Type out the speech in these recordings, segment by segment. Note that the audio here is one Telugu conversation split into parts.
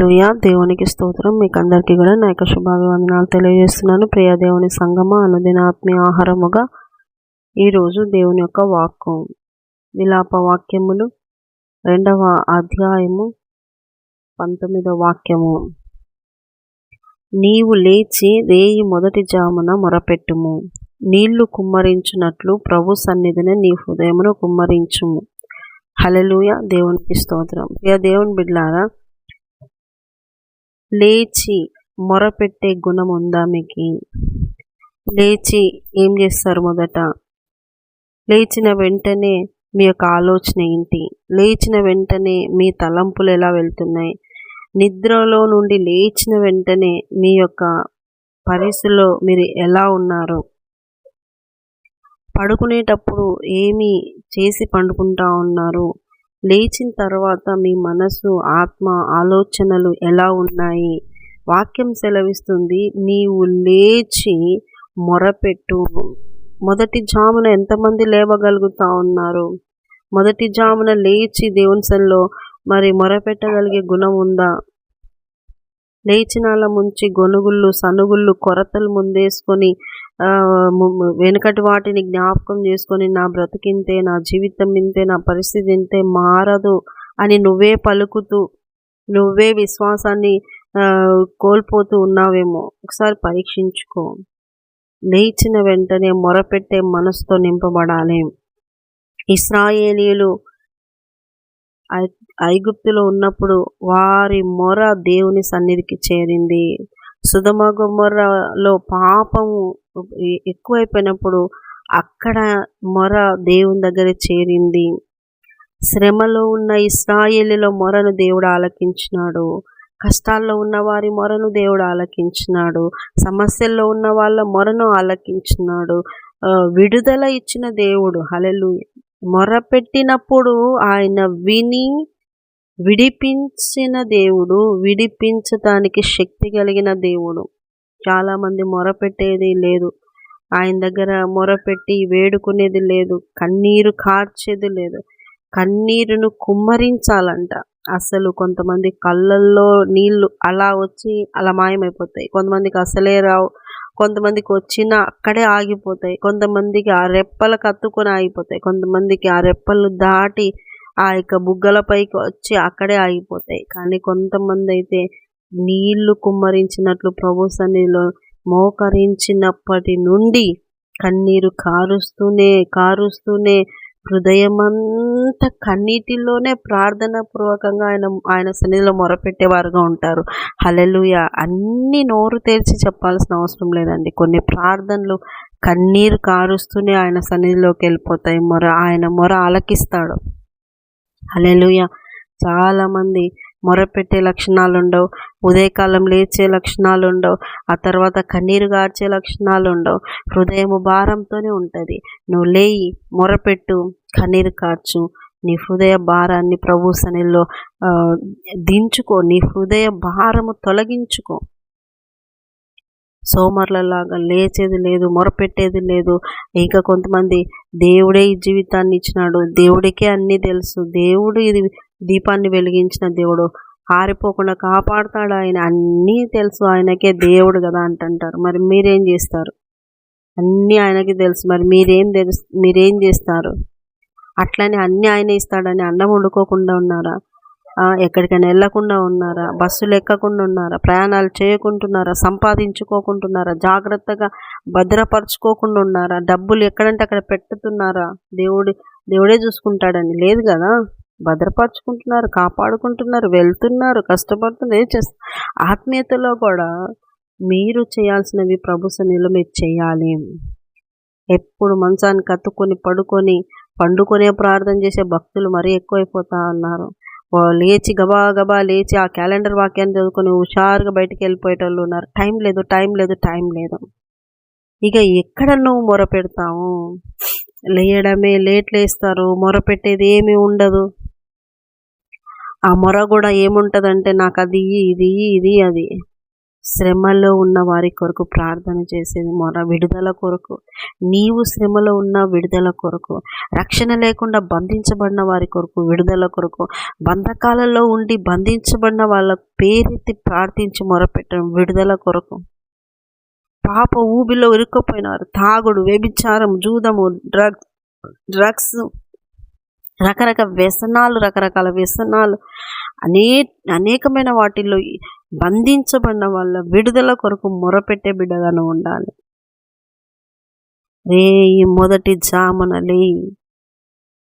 ప్రియా దేవునికి స్తోత్రం. మీకు అందరికీ కూడా నా యొక్క శుభాభివందనాలు తెలియజేస్తున్నాను. ప్రియా దేవుని సంగమ అనుదిన ఆత్మీయ ఆహారముగా ఈరోజు దేవుని యొక్క వాక్కు. విలాప వాక్యములు రెండవ అధ్యాయము పంతొమ్మిదవ వాక్యము. నీవు లేచి రేయి మొదటి జామున మొరపెట్టుము. నీళ్ళు కుమ్మరించినట్లు ప్రభు సన్నిధిని నీ హృదయమును కుమ్మరించుము. హలలుయ దేవునికి స్తోత్రం. ప్రియ దేవుని బిడ్లారా లేచి మొరపెట్టే గుణం ఉందా మీకు? లేచి ఏం చేస్తారు మొదట? లేచిన వెంటనే మీ యొక్క ఆలోచన ఏంటి? లేచిన వెంటనే మీ తలంపులు ఎలా వెళ్తున్నాయి? నిద్రలో నుండి లేచిన వెంటనే మీ యొక్క పరిస్థితిలో మీరు ఎలా ఉన్నారు? పడుకునేటప్పుడు ఏమి చేసి పండుకుంటా ఉన్నారు? లేచిన తర్వాత మీ మనసు ఆత్మ ఆలోచనలు ఎలా ఉన్నాయి? వాక్యం సెలవిస్తుంది నీవు లేచి మొరపెట్టు. మొదటి జామున ఎంతమంది లేవగలుగుతా ఉన్నారు? మొదటి జామున లేచి దేవుని సన్నిలో మరి మొరపెట్టగలిగే గుణం ఉందా? లేచినాల ముంచి గొనుగుళ్ళు సనుగుళ్ళు కొరతలు ముందేసుకొని వెనుకటి వాటిని జ్ఞాపకం చేసుకొని నా బ్రతికింతే నా జీవితం ఇంతే నా పరిస్థితి ఇంతే మారదు అని నువ్వే పలుకుతూ నువ్వే విశ్వాసాన్ని కోల్పోతూ ఉన్నావేమో ఒకసారి పరీక్షించుకో. లేచిన వెంటనే మొరపెట్టే మనసుతో నింపబడాలి. ఇస్రాయేలీలు ఐగుప్తులో ఉన్నప్పుడు వారి మొర దేవుని సన్నిధికి చేరింది. సుధమగుమరలో పాపము ఎక్కువైపోయినప్పుడు అక్కడ మొర దేవుని దగ్గర చేరింది. శ్రమలో ఉన్న ఇస్రాయేలీలో మొరను దేవుడు ఆలకించినాడు. కష్టాల్లో ఉన్న వారి మొరను దేవుడు ఆలకించినాడు. సమస్యల్లో ఉన్న వాళ్ళ మొరను ఆలకించినాడు. విడుదల ఇచ్చిన దేవుడు. హలెలు మొరపెట్టినప్పుడు ఆయన విని విడిపించిన దేవుడు విడిపించటానికి శక్తి కలిగిన దేవుడు. చాలామంది మొరపెట్టేది లేదు. ఆయన దగ్గర మొరపెట్టి వేడుకునేది లేదు. కన్నీరు కార్చేది లేదు. కన్నీరును కుమ్మరించాలంట. అసలు కొంతమంది కళ్ళల్లో నీళ్ళు అలా వచ్చి అలా మాయమైపోతాయి. కొంతమందికి అసలే రావు. కొంతమందికి వచ్చినా అక్కడే ఆగిపోతాయి. కొంతమందికి ఆ రెప్పలు కత్తుకొని ఆగిపోతాయి. కొంతమందికి ఆ రెప్పలు దాటి ఆ యొక్క బుగ్గలపైకి వచ్చి అక్కడే ఆగిపోతాయి. కానీ కొంతమంది అయితే నీళ్ళు కుమ్మరించినట్లు ప్రభు సన్నిధిలో మోకరించినప్పటి నుండి కన్నీరు కారుస్తూనే కారుస్తూనే హృదయమంతా కన్నీటిలోనే ప్రార్థన పూర్వకంగా ఆయన ఆయన సన్నిధిలో మొరపెట్టేవారుగా ఉంటారు. హలెలుయ అన్ని నోరు తెరిచి చెప్పాల్సిన అవసరం లేదండి. కొన్ని ప్రార్థనలు కన్నీరు కారుస్తూనే ఆయన సన్నిధిలోకి వెళ్ళిపోతాయి. మొర ఆయన మొర ఆలకిస్తాడు. హలెలుయ చాలామంది మొరపెట్టే లక్షణాలు ఉండవు ఉదయకాలం లేచే లక్షణాలు ఉండవు ఆ తర్వాత కన్నీరు గార్చే లక్షణాలు ఉండవు హృదయము భారంతోనే ఉంటుంది. నువ్వు లేయి మొరపెట్టు కన్నీరు కార్చు. నీ హృదయ భారాన్ని ప్రభు సనిల్లో దించుకో. నీ హృదయ భారము తొలగించుకో. సోమర్లలాగా లేచేది లేదు మొరపెట్టేది లేదు. ఇంకా కొంతమంది దేవుడే ఈ జీవితాన్ని ఇచ్చినాడు. దేవుడికే అన్నీ తెలుసు. దేవుడు ఇది దీపాన్ని వెలిగించిన దేవుడు. ఆరిపోకుండా కాపాడుతాడు ఆయన. అన్నీ తెలుసు. ఆయనకే దేవుడు కదా అంటుంటారు. మరి మీరేం చేస్తారు? అన్నీ ఆయనకి తెలుసు. మరి మీరేం తెలుసు? మీరేం చేస్తారు? అట్లనే అన్నీ ఆయన ఇస్తాడని అన్నం వండుకోకుండా ఉన్నారా? ఎక్కడికైనా వెళ్ళకుండా ఉన్నారా? బస్సులు ఎక్కకుండా ఉన్నారా? ప్రయాణాలు చేయకుంటున్నారా? సంపాదించుకోకుంటున్నారా? జాగ్రత్తగా భద్రపరచుకోకుండా ఉన్నారా? డబ్బులు ఎక్కడంటే అక్కడ పెట్టుతున్నారా? దేవుడు దేవుడే చూసుకుంటాడని. లేదు కదా? భద్రపరచుకుంటున్నారు కాపాడుకుంటున్నారు వెళ్తున్నారు కష్టపడుతున్నారు ఏం చేస్తారు ఆత్మీయతలో కూడా మీరు చేయాల్సినవి ప్రభు సన్నిలో మీరు చేయాలి. ఎప్పుడు మంచాన్ని కత్తుకొని పడుకొని పండుకొనే ప్రార్థన చేసే భక్తులు మరీ ఎక్కువైపోతా ఉన్నారు. లేచి గబా గబా లేచి ఆ క్యాలెండర్ వాక్యాన్ని చదువుకొని హుషారుగా బయటికి వెళ్ళిపోయేటోళ్ళు ఉన్నారు. టైం లేదు టైం లేదు టైం లేదు. ఇక ఎక్కడ నువ్వు మొర పెడతావు? లేయడమే లేట్ లేస్తారు. మొర పెట్టేది ఏమీ ఉండదు. ఆ మొర కూడా ఏముంటుందంటే నాకు అది ఇది ఇది అది. శ్రమలో ఉన్న వారి కొరకు ప్రార్థన చేసేది మొర విడుదల కొరకు. నీవు శ్రమలో ఉన్న విడుదల కొరకు. రక్షణ లేకుండా బంధించబడిన వారి కొరకు విడుదల కొరకు. బంధకాలలో ఉండి బంధించబడిన వాళ్ళ పేరెత్తి ప్రార్థించి మొరపెట్టడం విడుదల కొరకు. పాప ఊబిలో ఇరుక్కుపోయినారు తాగుడు వ్యభిచారం జూదము డ్రగ్స్ డ్రగ్స్ రకరకాల వ్యసనాలు రకరకాల వ్యసనాలు అనే అనేకమైన వాటిల్లో బంధించబడిన వాళ్ళ విడుదల కొరకు మొరపెట్టే బిడ్డగాను ఉండాలి. రే ఈ మొదటి జామునలే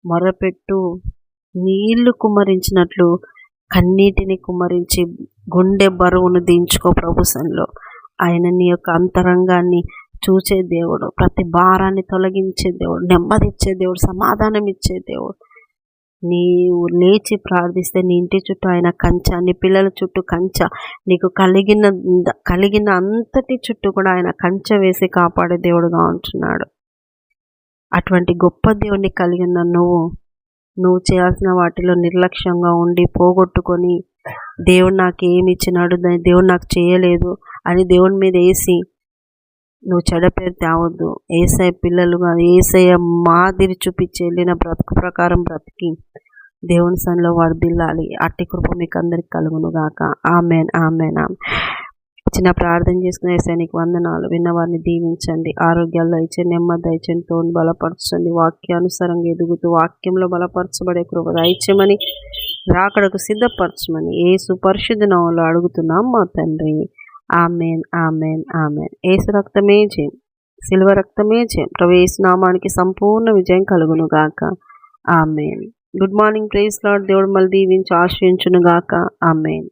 మొరపెట్టు. నీళ్ళు కుమ్మరించినట్లు కన్నీటిని కుమ్మరించి గుండె బరువును దించుకో ప్రభుసంలో ఆయన నీ యొక్క అంతరంగాన్ని చూచే దేవుడు ప్రతి భారాన్ని తొలగించే దేవుడు నెమ్మదిచ్చే దేవుడు సమాధానం ఇచ్చే దేవుడు. నీవు లేచి ప్రార్థిస్తే నీ ఇంటి చుట్టూ ఆయన కంచ నీ పిల్లల చుట్టూ కంచ నీకు కలిగిన కలిగిన అంతటి చుట్టూ కూడా ఆయన కంచ వేసి కాపాడే దేవుడుగా ఉంటున్నాడు. అటువంటి గొప్ప దేవుణ్ణి కలిగిన నువ్వు నువ్వు చేయాల్సిన వాటిలో నిర్లక్ష్యంగా ఉండి పోగొట్టుకొని దేవుడు నాకు ఏమి ఇచ్చినాడు దేవుడు నాకు చేయలేదు అని దేవుని మీద వేసి నువ్వు చెడపేరు తేవద్దు ఏసఐ పిల్లలుగా ఏసఐ మాదిరి చూపించి వెళ్ళిన బ్రతుకు ప్రకారం బ్రతికి దేవుని సన్నిలో వర్దిల్లాలి అట్టి కృప మీకు అందరికి కలుగును గాక. ఆమెన్ ఆమెన్ ఆమె చిన్న ప్రార్థన చేసుకునే ఏసైనికి వందనాలు. విన్నవారిని దీవించండి. ఆరోగ్యాల్లో ఇచ్చే నెమ్మది దయచండి తోని బలపరచండి. వాక్యానుసారంగా ఎదుగుతూ వాక్యంలో బలపరచబడే కృప దయచమని రాకడకు సిద్ధపరచమని ఏ సుపరిశుద్ధ నవంలో అడుగుతున్నాం మా తండ్రి. Amen amen amen. ఏసు రక్తమే జయం శిల్వ రక్తమే జయం. ప్రవేశ నామానికి సంపూర్ణ విజయం కలుగును గాక amen. Good morning praise lord దేవుడు మళ్ళీ దీవించి ఆశ్రయించునుగాక. ఆమెన్.